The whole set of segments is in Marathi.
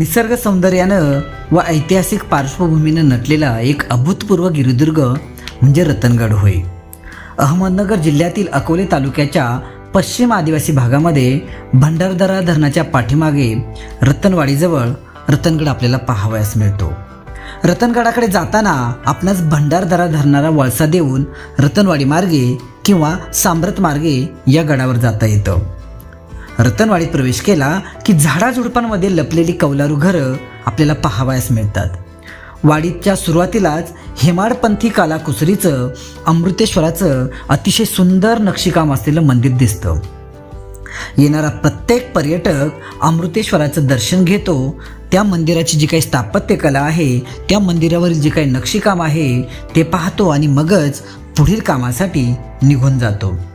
निसर्ग सौंदर्यानं व ऐतिहासिक पार्श्वभूमीनं नटलेला एक अभूतपूर्व गिरिदुर्ग म्हणजे रतनगड होय. अहमदनगर जिल्ह्यातील अकोले तालुक्याच्या पश्चिम आदिवासी भागामध्ये भंडारदरा धरणाच्या पाठीमागे रतनवाडीजवळ रतनगड आपल्याला पाहावयास मिळतो. रतनगडाकडे जाताना आपणास भंडारदरा धरणारा वळसा देऊन रतनवाडी मार्गे किंवा सांब्रत मार्गे या गडावर जाता येतं. रतनवाडीत प्रवेश केला की झाडाझुडपांमध्ये लपलेली कौलारू घरं आपल्याला पाहावयास मिळतात. वाडीच्या सुरुवातीलाच हेमाडपंथी कालाकुसरीचं अमृतेश्वराचं अतिशय सुंदर नक्षीकाम असलेलं मंदिर दिसतं. येणारा प्रत्येक पर्यटक अमृतेश्वराचं दर्शन घेतो. त्या मंदिराची जी काही स्थापत्यकला आहे त्या मंदिरावरील जे काही नक्षीकाम आहे ते पाहतो आणि मगच पुढील कामासाठी निघून जातो.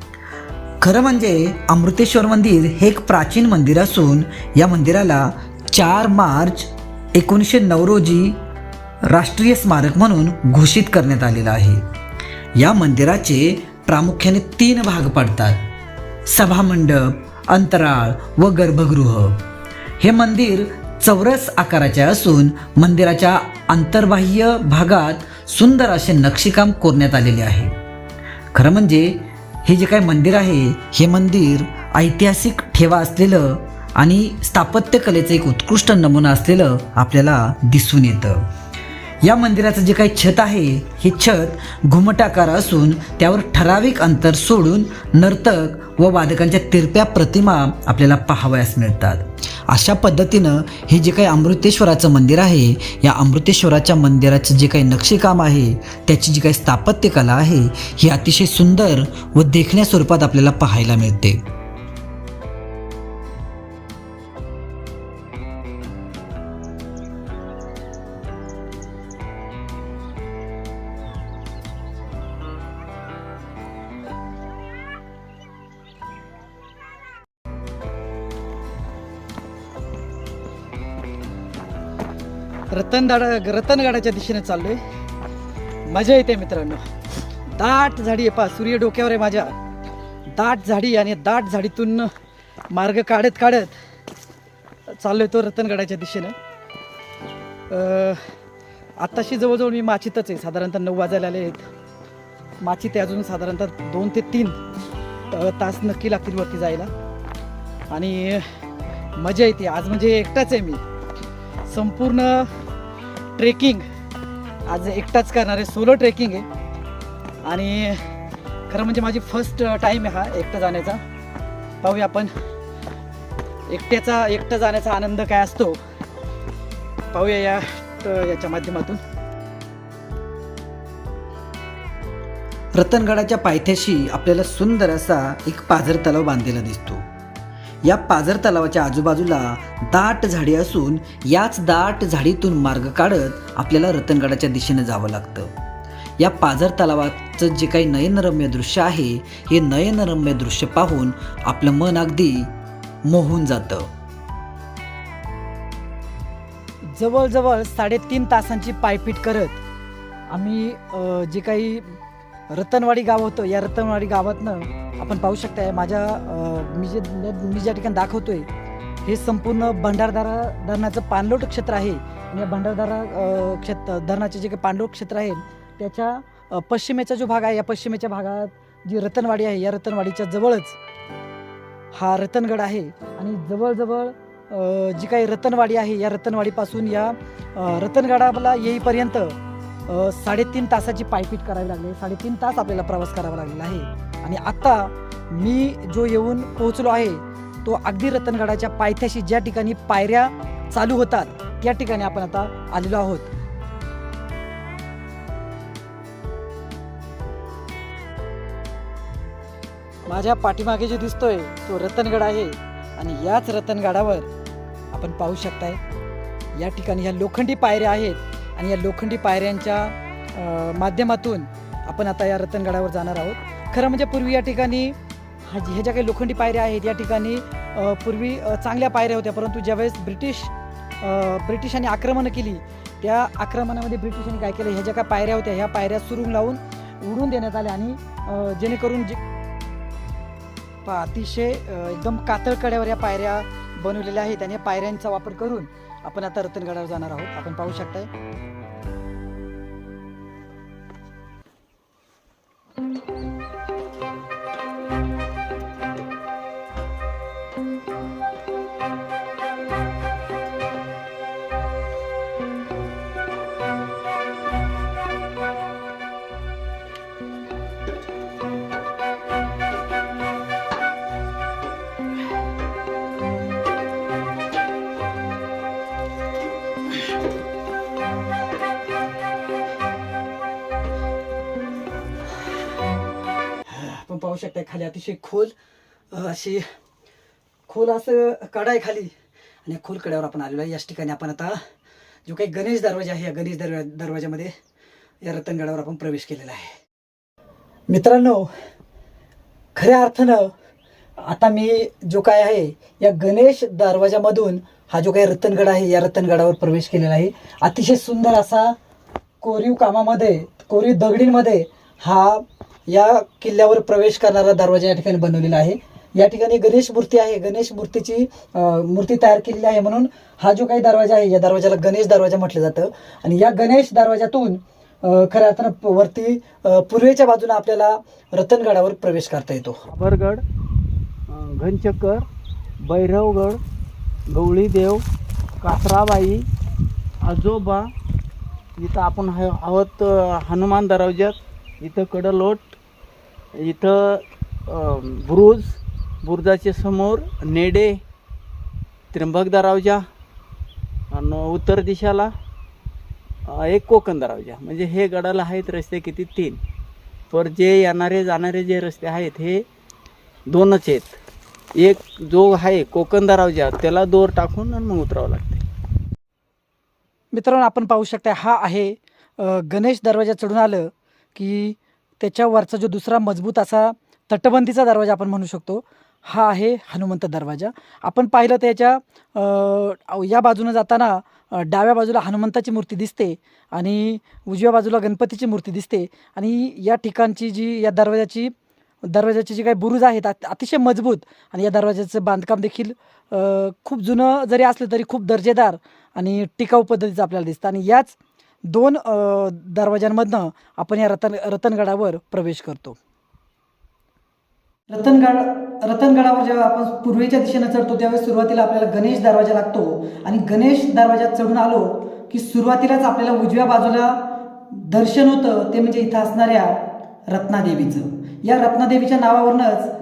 खरं म्हणजे अमृतेश्वर मंदिर हे एक प्राचीन मंदिर असून या मंदिराला चार मार्च एकोणीसशे नऊ रोजी राष्ट्रीय स्मारक म्हणून घोषित करण्यात आलेलं आहे. या मंदिराचे प्रामुख्याने तीन भाग पडतात. सभामंडप अंतराळ व गर्भगृह. हे मंदिर चौरस आकाराचे असून मंदिराच्या अंतर्बाह्य भागात सुंदर असे नक्षीकाम कोरण्यात आलेले आहे. खरं म्हणजे हे जे काही मंदिर आहे हे मंदिर ऐतिहासिक ठेवा असलेलं आणि स्थापत्यकलेचं एक उत्कृष्ट नमुना असलेलं आपल्याला दिसून येतं. या मंदिराचं जे काही छत आहे हे छत घुमटाकार असून त्यावर ठराविक अंतर सोडून नर्तक व वादकांच्या तिरप्या प्रतिमा आपल्याला पाहावयास मिळतात. अशा पद्धतीनं हे जे काही अमृतेश्वराचं मंदिर आहे या अमृतेश्वराच्या मंदिराचं जे काही नक्षीकाम आहे त्याची जी काही स्थापत्यकला आहे ही अतिशय सुंदर व देखण्या स्वरूपात आपल्याला पाहायला मिळते. रतनदाडा रतनगडाच्या दिशेने चाललोय. मजा येते मित्रांनो. दाट झाडी आहे पा सूर्य डोक्यावर आहे माझ्या. दाट झाडी आणि दाट झाडीतून मार्ग काढत काढत चाललोय तो रतनगडाच्या दिशेनं. आत्ताशी जवळजवळ मी माचीतच आहे. साधारणतः नऊ वाजायला आले आहेत. माची ते अजून साधारणतः दोन ते तीन तास नक्की लागतील वरती जायला. आणि मजा येते. आज म्हणजे एकटाच आहे मी. संपूर्ण ट्रेकिंग. आज एकटाच करणार आहे सोलो ट्रेकिंग आहे. आणि खरं म्हणजे माझी फर्स्ट टाईम आहे हा एकटा जाण्याचा. पाहूया आपण एकट्याचा एकटा जाण्याचा आनंद काय असतो. पाहूया या याच्या माध्यमातून. रतनगडाच्या पायथ्याशी आपल्याला सुंदर असा एक पाझर तलाव बांधलेला दिसतो. या पाझर तलावाच्या आजूबाजूला दाट झाडी असून याच दाट झाडीतून मार्ग काढत आपल्याला रतनगडाच्या दिशेने जावं लागतं. या पाझर तलावाचं जे काही नयनरम्य दृश्य आहे हे नयनरम्य दृश्य पाहून आपलं मन अगदी मोहून जातं. जवळजवळ साडेतीन तासांची पायपीट करत आम्ही जे काही रतनवाडी गाव होतं या रतनवाडी गावातनं आपण पाहू शकताय माझ्या मी जे मी ज्या ठिकाणी दाखवतोय हे संपूर्ण भंडारदारा धरणाचं पाणलोट क्षेत्र आहे. आणि या भंडारदारा क्षेत्र धरणाचे जे काही पाणलोट क्षेत्र आहे त्याच्या पश्चिमेचा जो भाग आहे या पश्चिमेच्या भागात जी रतनवाडी आहे या रतनवाडीच्या जवळच हा रतनगड आहे. आणि जवळजवळ जी काही रतनवाडी आहे या रतनवाडीपासून या रतनगडाला येईपर्यंत साडेतीन तासाची पायपीट करावी लागली. साडेतीन तास आपल्याला प्रवास करावा लागलेला आहे. आणि आता मी जो येऊन पोहोचलो आहे तो अगदी रतनगडाच्या पायथ्याशी ज्या ठिकाणी पायऱ्या चालू होतात त्या ठिकाणी आपण आता आलेलो आहोत. माझ्या पाठीमागे जे दिसतोय तो रतनगड आहे आणि याच रतनगडावर आपण पाहू शकताय या ठिकाणी ह्या लोखंडी पायऱ्या आहेत आणि या लोखंडी पायऱ्यांच्या माध्यमातून आपण आता या रतनगडावर जाणार आहोत. खरं म्हणजे पूर्वी या ठिकाणी ह्या ज्या काही लोखंडी पायऱ्या आहेत या ठिकाणी पूर्वी चांगल्या पायऱ्या होत्या. परंतु ज्यावेळेस ब्रिटिश ब्रिटिशांनी आक्रमणं केली त्या आक्रमणामध्ये ब्रिटिशांनी काय केलं? ह्या ज्या काय पायऱ्या होत्या ह्या पायऱ्या सुरुंग लावून उडून देण्यात आल्या आणि जेणेकरून जे अतिशय एकदम कातळ कड्यावर या पायऱ्या बनवलेल्या आहेत आणि या पायऱ्यांचा वापर करून आपण आता रतनगडावर जाणार आहोत. आपण पाहू शकताय. आपण पाहू शकता खाली. अतिशय खोल अशी खोल असं कडा आहे खाली. आणि खोल कड्यावर आपण आलेलो आहे. याच ठिकाणी आपण आता जो काही गणेश दरवाजा आहे या गणेश दरवा दरवाजामध्ये या रतनगडावर आपण प्रवेश केलेला आहे. मित्रांनो खऱ्या अर्थानं आता मी जो काय आहे या गणेश दरवाजामधून हा जो काही रतनगड आहे या रतनगडावर प्रवेश केलेला आहे. अतिशय सुंदर असा कोरीव कामामध्ये कोरीव दगडींमध्ये हा या किल्ल्यावर प्रवेश करणारा दरवाजा या ठिकाणी बनवलेला आहे. या ठिकाणी गणेश मूर्ती आहे. गणेश मूर्तीची मूर्ती तयार केलेली आहे म्हणून हा जो काही दरवाजा आहे या दरवाजाला गणेश दरवाजा म्हटलं जातं. आणि या गणेश दरवाजातून खऱ्या अर्थानं वरती पूर्वेच्या बाजूला आपल्याला रतनगडावर प्रवेश करता येतो. भरगड घनचक्कर भैरवगड गवळीदेव कासराबाई आजोबा इथं आपण आहोत हनुमान दरवाज्यात. इथं कडलोट इथं बुरुज बुरुजाच्या समोर नेडे त्र्यंबक दरवाजा आणि उत्तर दिशाला एक कोकण दरवाजा म्हणजे हे गडाला आहेत रस्ते किती? तीन. पर जे येणारे जाणारे जे रस्ते आहेत हे दोनच आहेत. एक जो आहे कोकण दरवाजा त्याला दोर टाकून आणि मग उतरावं लागते मित्रांनो आपण पाहू शकता हा आहे गणेश दरवाजा चढून आलं की त्याच्यावरचा जो दुसरा मजबूत असा तटबंदीचा दरवाजा आपण म्हणू शकतो हा आहे हनुमंत दरवाजा. आपण पाहिलं तर याच्या या बाजूनं जाताना डाव्या बाजूला हनुमंताची मूर्ती दिसते आणि उजव्या बाजूला गणपतीची मूर्ती दिसते आणि या ठिकाणची जी या दरवाजाची दरवाजाचे जे काही बुरुज आहेत अतिशय मजबूत आणि या दरवाजाचं बांधकाम देखील खूप जुनं जरी असलं तरी खूप दर्जेदार आणि टिकाऊ पद्धतीचं आपल्याला दिसतं. आणि याच दोन दरवाज्यांमधनं दरवाजांमधनं आपण या रतन रतनगडावर प्रवेश करतो. रतनगड रतनगडावर जेव्हा आपण पूर्वेच्या दिशेनं चढतो त्यावेळेस सुरुवातीला आपल्याला गणेश दरवाजा लागतो. आणि गणेश दरवाजात चढून आलो की सुरुवातीलाच आपल्याला उजव्या बाजूला दर्शन होतं ते म्हणजे इथं असणाऱ्या रत्नादेवीचं. या रत्नादेवीच्या नावावरूनच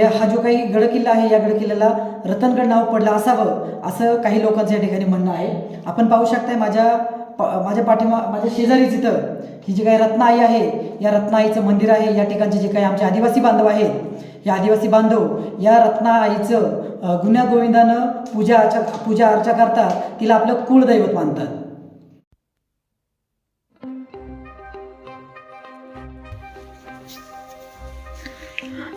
या हा जो काही गडकिल्ला आहे या गडकिल्ल्याला रतनगड नाव पडलं असावं असं काही लोकांचं या ठिकाणी म्हणणं आहे. आपण पाहू शकताय माझ्या माझ्या पाठीमा माझ्या शेजारीच इथं ही जी काही रत्नाई आहे या रत्नाईचं मंदिर आहे या ठिकाणचे जे काही आमचे आदिवासी बांधव आहेत या आदिवासी बांधव या रत्नाईचं गुन्ह्या गोविंदानं पूजा अर्चा पूजा अर्चा करतात तिला आपलं कुळदैवत मानतात.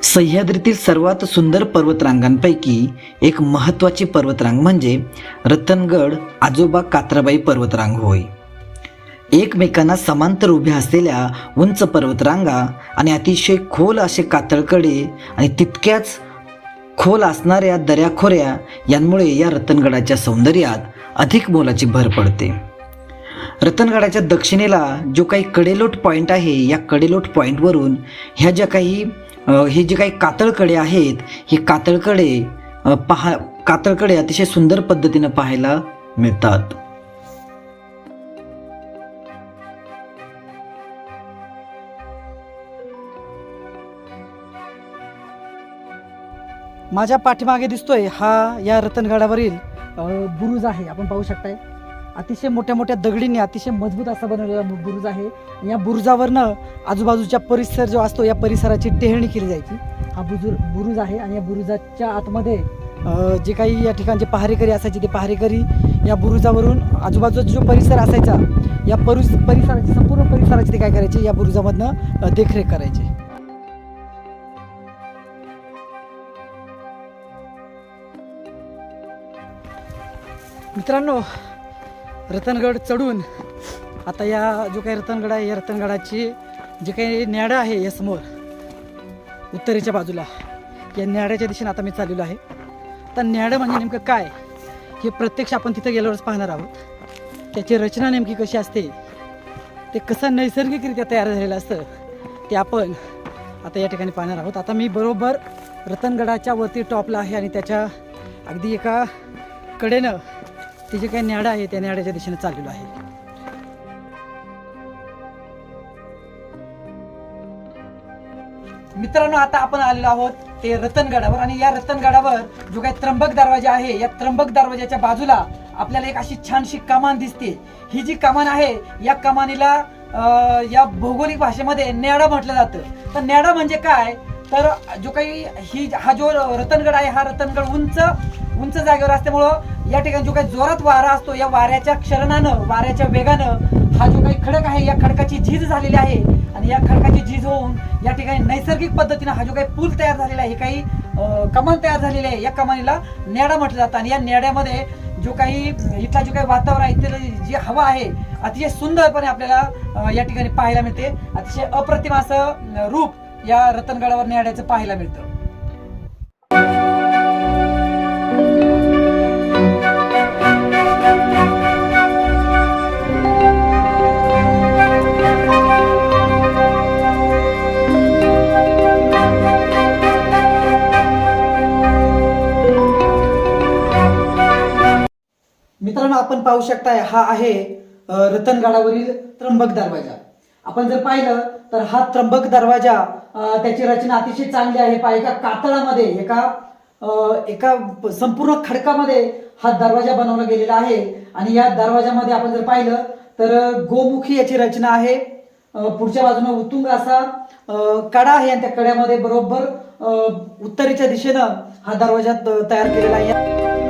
सह्याद्रीतील सर्वात सुंदर पर्वतरांगांपैकी एक महत्त्वाची पर्वतरांग म्हणजे रतनगड आजोबा कात्राबाई पर्वतरांग होय. एकमेकांना समांतर उभ्या असलेल्या उंच पर्वतरांगा आणि अतिशय खोल असे कातळकडे आणि तितक्याच खोल असणाऱ्या दऱ्याखोऱ्या यांमुळे या रतनगडाच्या सौंदर्यात अधिक मोलाची भर पडते. रतनगडाच्या दक्षिणेला जो काही कडेलोट पॉईंट आहे या कडेलोट पॉईंटवरून ह्या ज्या काही हे जे काही कातळकडे आहेत हे कातळकडे पहा कातळकडे अतिशय सुंदर पद्धतीनं पाहायला मिळतात. माझ्या पाठीमागे दिसतोय हा या रतनगडावरील बुरुज आहे आपण पाहू शकताय. अतिशय मोठ्या मोठ्या दगडींनी अतिशय मजबूत असा बनवलेला बुरुज आहे. या बुरुजावरनं आजूबाजूचा परिसर जो असतो या परिसराची टेहळणी केली जायची. हा बुजुर बुरुज आहे आणि या बुरुजाच्या आतमध्ये जे काही या ठिकाणचे पहारेकरी असायचे ते पहारेकरी या बुरुजावरून आजूबाजूचा जो परिसर असायचा या परुस परिसराची संपूर्ण परिसराची ते काय करायचे? या बुरुजामधनं देखरेख करायचे. मित्रांनो रतनगड चढून आता या जो काही रतनगड आहे या रतनगडाची जे काही न्याडा आहे या समोर उत्तरेच्या बाजूला या न्याड्याच्या दिशेने आता मी चाललेलो आहे. आता न्याडं म्हणजे नेमकं काय? हे प्रत्यक्ष आपण तिथं गेल्यावरच पाहणार आहोत. त्याची रचना नेमकी कशी असते? ते कसं नैसर्गिकरित्या तयार झालेलं असतं ते आपण आता या ठिकाणी पाहणार आहोत. आता मी बरोबर रतनगडाच्या वरती टॉपला आहे आणि त्याच्या अगदी एका कडेनं ती जे काही न्याडा आहे त्या न्याड्याच्या दिशेने चाललेलो आहे. मित्रांनो आता आपण आलेलो आहोत ते रतनगडावर आणि या रतनगडावर जो काही त्र्यंबक दरवाजा आहे या त्र्यंबक दरवाजाच्या बाजूला आपल्याला एक अशी छानशी कमान दिसते. ही जी कमान आहे या कमानीला अं, या भौगोलिक भाषेमध्ये न्याडा म्हटलं जातं. तर न्याडा म्हणजे काय? तर जो काही ही हा जो रतनगड आहे हा रतनगड उंच उंच जागेवर असल्यामुळं या ठिकाणी जो काही जोरात वारा असतो या वाऱ्याच्या क्षरणानं वाऱ्याच्या वेगानं हा जो काही खडक आहे या खडकाची झीज झालेली आहे. आणि या खडकाची झीज होऊन या ठिकाणी नैसर्गिक पद्धतीनं हा जो काही पूल तयार झालेला आहे हे काही कमान तयार झालेली आहे या कमानीला नेडा म्हटलं जातं. आणि या नेड्यामध्ये जो काही इथला जो काही वातावरण आहे इथलं जी हवा आहे अतिशय सुंदरपणे आपल्याला या ठिकाणी पाहायला मिळते. अतिशय अप्रतिम असं रूप या रतनगडावर न्याड्याचं पाहायला मिळतं. मित्रांनो आपण पाहू शकताय हा आहे रतनगडावरील त्र्यंबक दरवाजा. आपण जर पाहिलं तर हा त्र्यंबक दरवाजा त्याची रचना अतिशय चांगली आहे. पा एका कातळामध्ये एका एका संपूर्ण खडकामध्ये हा दरवाजा बनवला गेलेला आहे. आणि या दरवाजामध्ये आपण जर पाहिलं तर गोमुखी याची रचना आहे. पुढच्या बाजूने उतुंग असा कडा आहे. आणि त्या कड्यामध्ये बरोबर उत्तरेच्या दिशेनं हा दरवाजा त- तयार केलेला आहे.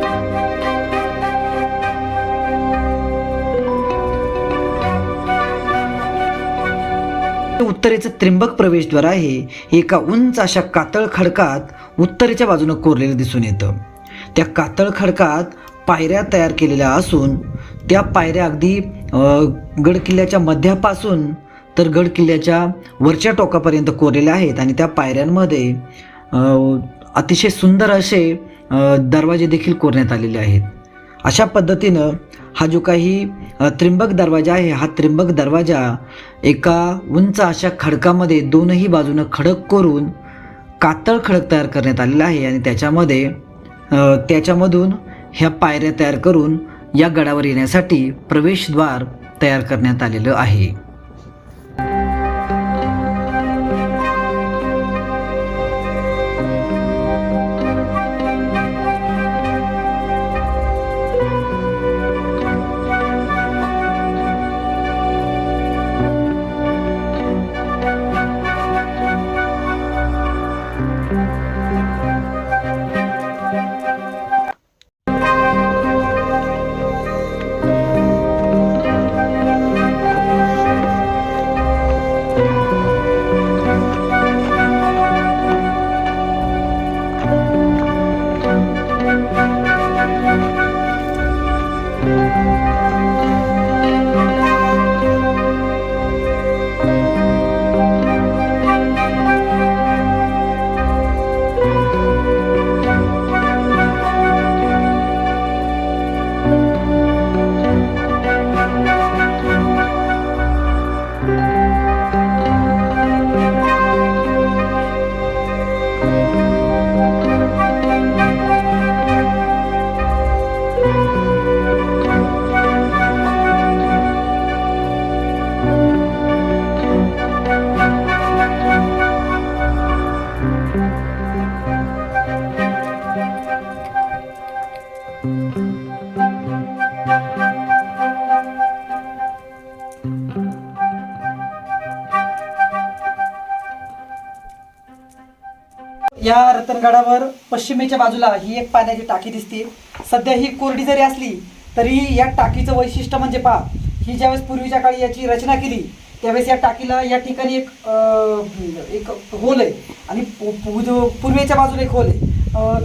उत्तरेचं त्र्यंबक प्रवेशद्वार आहे. हे एका उंच अशा कातळ खडकात उत्तरेच्या बाजूनं कोरलेलं दिसून येतं. त्या कातळ खडकात पायऱ्या तयार केलेल्या असून त्या पायऱ्या अगदी गड किल्ल्याच्या मध्यापासून तर गड किल्ल्याच्या वरच्या टोकापर्यंत कोरलेल्या आहेत आणि त्या पायऱ्यांमध्ये अतिशय सुंदर असे दरवाजे देखील कोरण्यात आलेले आहेत. अशा पद्धतीनं हा जो काही त्रिंबक दरवाजा आहे हा त्रिंबक दरवाजा एका उंच अशा खडकामध्ये दोनही बाजूनं खडक करून कातळ खडक तयार करण्यात आलेला आहे आणि त्याच्यामध्ये त्याच्यामधून ह्या पायऱ्या तयार करून या गडावर येण्यासाठी प्रवेशद्वार तयार करण्यात आलेलं आहे. पश्चिमेच्या बाजूला ही एक पाण्याची टाकी दिसते. सध्या ही कोरडी जरी असली तरी या टाकीचं वैशिष्ट्य म्हणजे पहा ही ज्यावेळेस पूर्वीच्या काळी याची रचना केली त्यावेळेस या टाकीला या ठिकाणी एक एक होल आहे आणि पूर्वेच्या बाजूला एक होल आहे.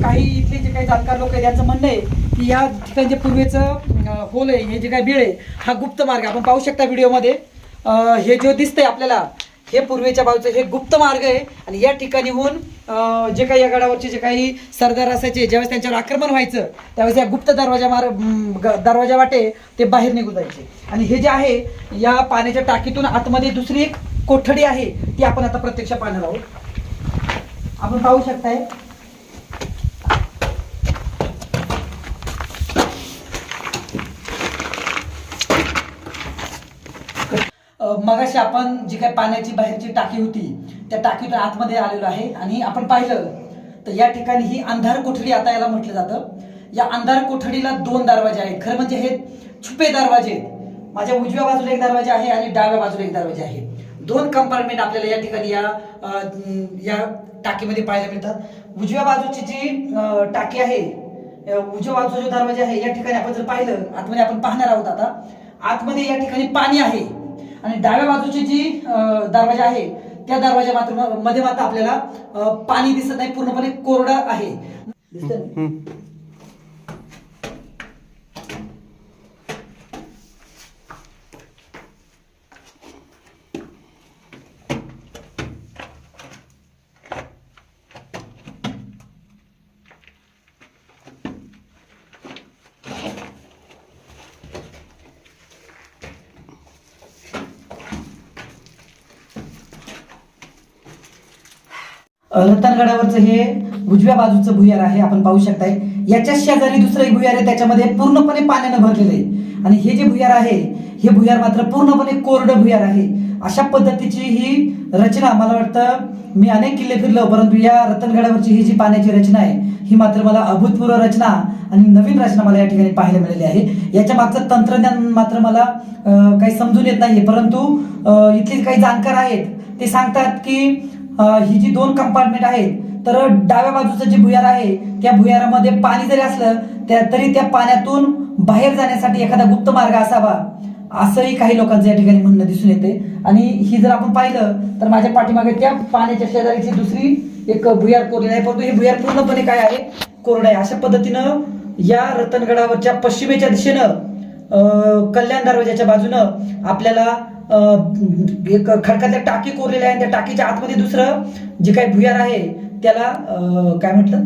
काही इथले जे काही जाणकार लोक आहेत त्यांचं म्हणणं आहे की या ठिकाणी जे पूर्वेचं होल आहे हे जे काही बीळ आहे हा गुप्त मार्ग आपण पाहू शकता व्हिडिओमध्ये. हे जो दिसतंय आपल्याला हे पूर्वेच्या बाजूचं हे गुप्त मार्ग आहे. आणि या ठिकाणीहून जे काही या गडावरचे जे काही सरदार असायचे ज्यावेळेस त्यांच्यावर आक्रमण व्हायचं त्यावेळेस या गुप्त दरवाजा मार दरवाजा वाटे ते बाहेर निघून जायचे. आणि हे जे आहे या पाण्याच्या टाकीतून आतमध्ये दुसरी एक कोठडी आहे ती आपण आता प्रत्यक्ष पाहणार आहोत. आपण पाहू शकताय मगाशी आपण जी काही पाण्याची बाहेरची टाकी होती त्या टाकीतून आतमध्ये आलेलो आहे आणि आपण पाहिलं तर या ठिकाणी ही अंधार कोठडी आता याला म्हटलं जातं. या अंधार कोठडीला दोन दरवाजे आहेत. खरं म्हणजे हे छुपे दरवाजे आहेत. माझ्या उजव्या बाजूला एक दरवाजा आहे आणि डाव्या बाजूला एक दरवाजा आहे. दोन कंपार्टमेंट आपल्याला या ठिकाणी या या टाकीमध्ये पाहायला मिळतात. उजव्या बाजूची जी टाकी आहे उजव्या बाजूचा जो दरवाजा आहे या ठिकाणी आपण जर पाहिलं आतमध्ये आपण पाहणार आहोत आता आतमध्ये या ठिकाणी पाणी आहे. आणि डाव्या बाजूची जी दरवाजा आहे त्या दरवाजा मात्रमध्ये मात्र आपल्याला पाणी दिसत नाही. पूर्णपणे कोरडा आहे. दिसतंय रतनगडावरचं हे उजव्या बाजूचं भुयार आहे आपण पाहू शकताय. याच्या शेजारी दुसरं एक भुयार आहे त्याच्यामध्ये पूर्णपणे पाण्यानं भरलेलं आहे. आणि हे जे भुयार आहे हे भुयार मात्र पूर्णपणे कोरडं भुयार आहे. अशा पद्धतीची ही रचना मला वाटतं मी अनेक किल्ले फिरलो परंतु या रतनगडावरची ही जी पाण्याची रचना आहे ही मात्र मला अभूतपूर्व रचना आणि नवीन रचना मला या ठिकाणी पाहायला मिळाली आहे. याच्या मागचं तंत्रज्ञान मात्र मला काही समजून येत नाही परंतु इथले काही जाणकार आहेत ते सांगतात की ही जी दोन कंपार्टमेंट आहेत तर डाव्या बाजूचं जे भुयार आहे त्या भुयारामध्ये पाणी जरी असलं त्या तरी त्या पाण्यातून बाहेर जाण्यासाठी एखादा गुप्त मार्ग असावा. असंही काही लोकांचं या ठिकाणी म्हणणं दिसून येते. आणि ही जर आपण पाहिलं तर माझ्या पाठीमागे त्या पाण्याच्या शेजारीची दुसरी एक भुयार कोरलेली आहे. परंतु हे भुयार पूर्णपणे काय आहे? कोरडं आहे. अशा पद्धतीनं या रतनगडावरच्या पश्चिमेच्या दिशेनं कल्याण दरवाजाच्या बाजूनं आपल्याला एक खडकातल्या टाकी कोरलेल्या आहे त्या टाकीच्या आतमध्ये दुसरं जे काही भुयार आहे त्याला काय म्हटलं?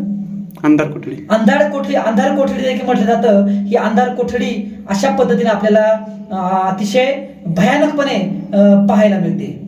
अंधार कुठली अंधार कोठडी अंधार कोठडी देखील म्हटलं जातं. ही अंधार कोठडी अशा पद्धतीने आपल्याला अतिशय भयानकपणे पाहायला मिळते.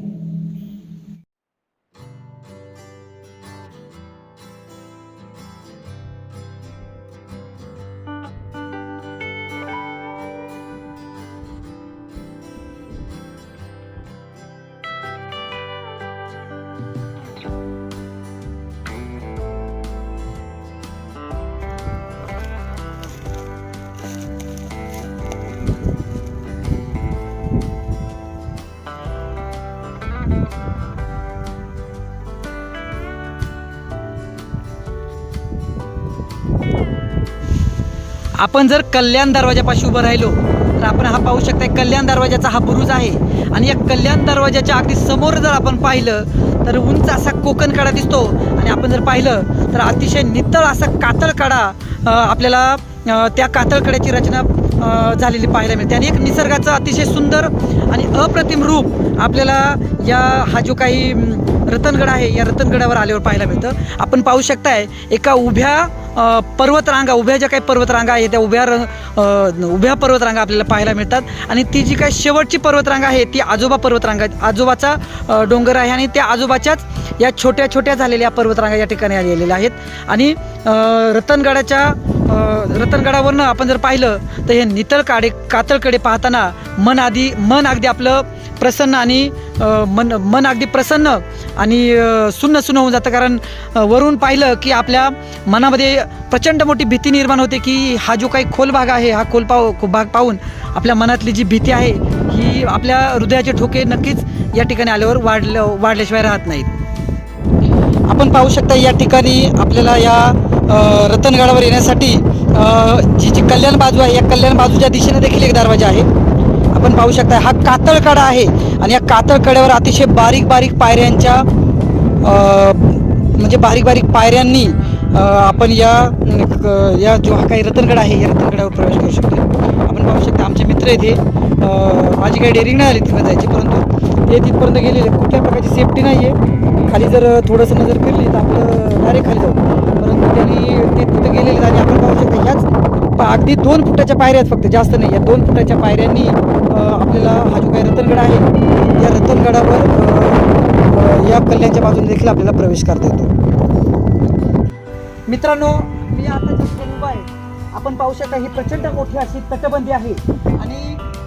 आपण जर कल्याण दरवाजापाशी उभं राहिलो तर आपण हा पाहू शकता कल्याण दरवाजाचा हा बुरुज आहे. आणि या कल्याण दरवाजाच्या अगदी समोर जर आपण पाहिलं तर उंच असा कोकण कडा दिसतो. आणि आपण जर पाहिलं तर अतिशय नितळ असा कातळ कडा आपल्याला त्या कातळकड्याची रचना झालेली पाहायला मिळते. आणि एक निसर्गाचं अतिशय सुंदर आणि अप्रतिम रूप आपल्याला या हा जो काही रतनगड आहे या रतनगडावर आल्यावर पाहायला मिळतं. आपण पाहू शकताय एका उभ्या पर्वतरांगा उभ्या ज्या काही पर्वतरांगा आहे त्या उभ्या र- उभ्या पर्वतरांगा आपल्याला पाहायला मिळतात. आणि ती जी काही शेवटची पर्वतरांगा आहे ती आजोबा पर्वतरांगा आजोबाचा डोंगर आहे आणि त्या आजोबाच्याच या छोट्या छोट्या झालेल्या पर्वतरांगा या ठिकाणी आलेल्या आहेत. आणि रतनगडाच्या रतनगडावरनं आपण जर पाहिलं तर हे नितळ काडे कातळकडे पाहताना मन आधी मन अगदी आपलं प्रसन्न आणि मन मन अगदी प्रसन्न आणि सुन्न सुन्न होऊन जातं. कारण वरून पाहिलं की आपल्या मनामध्ये प्रचंड मोठी भीती निर्माण होते की हा जो काही खोल भाग आहे हा खोल पाव खो- भाग पाहून आपल्या मनातली जी भीती आहे ही आपल्या हृदयाचे ठोके नक्कीच या ठिकाणी आल्यावर वाढलं वाढल्याशिवाय राहत नाहीत. आपण पाहू शकता या ठिकाणी आपल्याला या रतनगडावर येण्यासाठी जी जी कल्याण बाजू आहे या कल्याण बाजूच्या दिशेने देखील एक दरवाजा आहे. आपण पाहू शकता हा कातळ कडा आहे. आणि या कातळ कड्यावर अतिशय बारीक बारीक पायऱ्यांच्या म्हणजे बारीक बारीक पायऱ्यांनी आपण या या जो हा काही रतनगड आहे या रतनगडावर प्रवेश करू शकतो. आपण पाहू शकता आमचे मित्र इथे माझी काही डेअरिंग नाही आली तिथं जायची परंतु ते तिथपर्यंत गेलेले. कुठल्या प्रकारची सेफ्टी नाही आहे. खाली जर थोडंसं नजर फिरली तर आपलं डायरेक्ट खाली जाऊ. परंतु त्यांनी ते तिथं गेलेले आणि आपण पाहू शकतो ह्याच अगदी दोन फुटाच्या पायऱ्या आहेत फक्त जास्त नाही. या दोन फुटाच्या पायऱ्यांनी आपल्याला हा जो काही रतनगड आहे या रतनगडावर या कल्याणच्या बाजूने देखील आपल्याला प्रवेश करता येतो. मित्रांनो मी आता ज्या उभा आहे आपण पाहू शकता ही प्रचंड मोठी अशी तटबंदी आहे आणि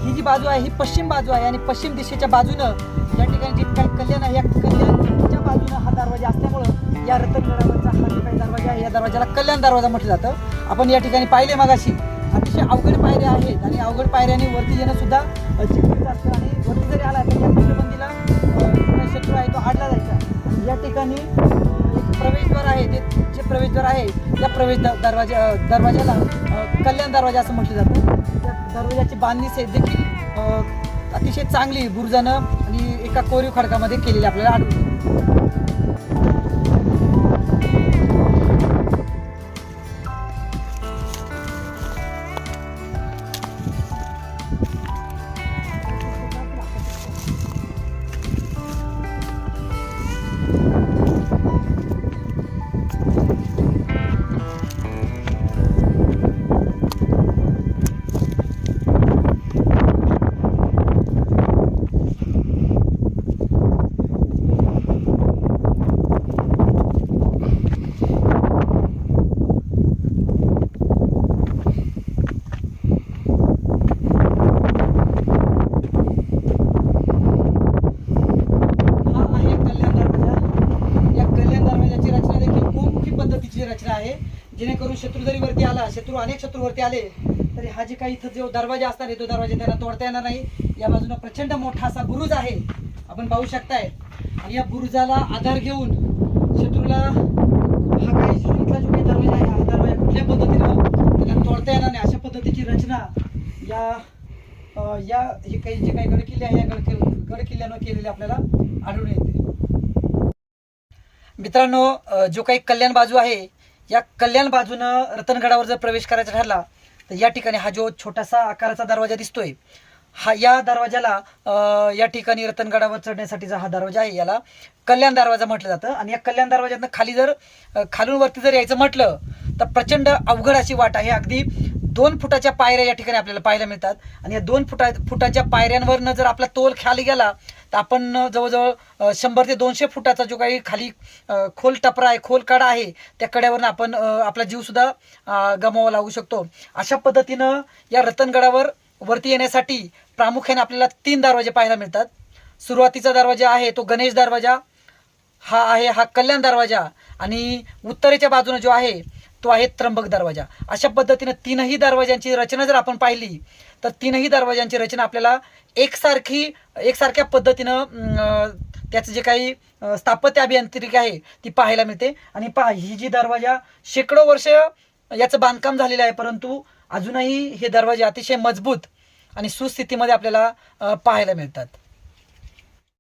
ही जी बाजू आहे ही पश्चिम बाजू आहे आणि पश्चिम दिशेच्या बाजूनं या ठिकाणी जी काही कल्याण आहे या कल्याणच्या बाजूनं हा दरवाजा असल्यामुळं या रतनगडावरचा हा जो काही दरवाजा आहे या दरवाजाला कल्याण दरवाजा म्हटलं जातं. आपण या ठिकाणी पाहिले मगाशी अतिशय अवघड पायऱ्या आहेत आणि अवघड पायऱ्याने वरती येणं सुद्धा अ, असतं. आणि वरती जरी आला तर या तटबंदीला शत्रू आहे तो आडला जायचा. या ठिकाणी प्रवेशद्वार आहे ते जे प्रवेशद्वार आहे या प्रवेश दरवाजा दरवाजाला कल्याण दरवाजा असं म्हटलं जातं. त्या दरवाजाची बांधणी से देखील अतिशय चांगली बुरुजानं आणि एका कोरीव खडकामध्ये केलेली आपल्याला आढळते. शत्रू जरी वरती आला शत्रू अनेक शत्रू वरती आले तरी हा जे काही इथं जो दरवाजा असणार आहे तो दरवाजा त्यांना तोडता येणार नाही. या बाजूला प्रचंड मोठा असा बुरुज आहे. आपण पाहू शकताय. आणि या बुरुजाला आधार घेऊन शत्रूला हा काही इथला जो काही दरवाजा आहे हा दरवाजा कुठल्या पद्धतीनं त्याला तोडता येणार नाही अशा पद्धतीची रचना या या हे काही जे काही गडकिल्ले आहे या गडकि गडकिल्ल्यानं केलेले आपल्याला आढळून येते. मित्रांनो जो काही कल्याण बाजू आहे या कल्याण बाजूनं रतनगडावर जर प्रवेश करायचा ठरला तर या ठिकाणी हा जो छोटासा आकाराचा दरवाजा दिसतोय हा या दरवाजाला या ठिकाणी रतनगडावर चढण्यासाठीचा हा दरवाजा आहे याला कल्याण दरवाजा म्हटलं जातं. आणि या कल्याण दरवाज्यातनं खाली जर खालून वरती जर यायचं म्हटलं तर प्रचंड अवघड अशी वाट आहे. अगदी दोन फुटाच्या पायऱ्या या ठिकाणी आपल्याला पाहायला मिळतात. आणि या दोन फुटा फुटाच्या पायऱ्यांवरनं जर आपला तोल खाली गेला तर आपण जवळजवळ शंभर ते दोनशे फुटाचा जो काही खाली खोल टपरा आहे खोल कडा आहे त्या कड्यावरनं आपण आपला जीवसुद्धा गमावा लागू शकतो. अशा पद्धतीनं या रतनगडावर वरती येण्यासाठी प्रामुख्याने आपल्याला तीन दरवाजे पाहायला मिळतात. सुरुवातीचा दरवाजा आहे तो गणेश दरवाजा हा आहे हा कल्याण दरवाजा आणि उत्तरेच्या बाजूने जो आहे तो आहे त्र्यंबक दरवाजा. अशा पद्धतीनं तीनही दरवाजांची रचना जर आपण पाहिली तर तीनही दरवाजांची रचना आपल्याला एकसारखी एकसारख्या पद्धतीनं त्याचं जे काही स्थापत्य अभियांत्रिकी आहे ती पाहायला मिळते. आणि पहा ही जी दरवाजा शेकडो वर्ष याचं बांधकाम झालेलं आहे परंतु अजूनही हे दरवाजे अतिशय मजबूत आणि सुस्थितीमध्ये आपल्याला पाहायला मिळतात.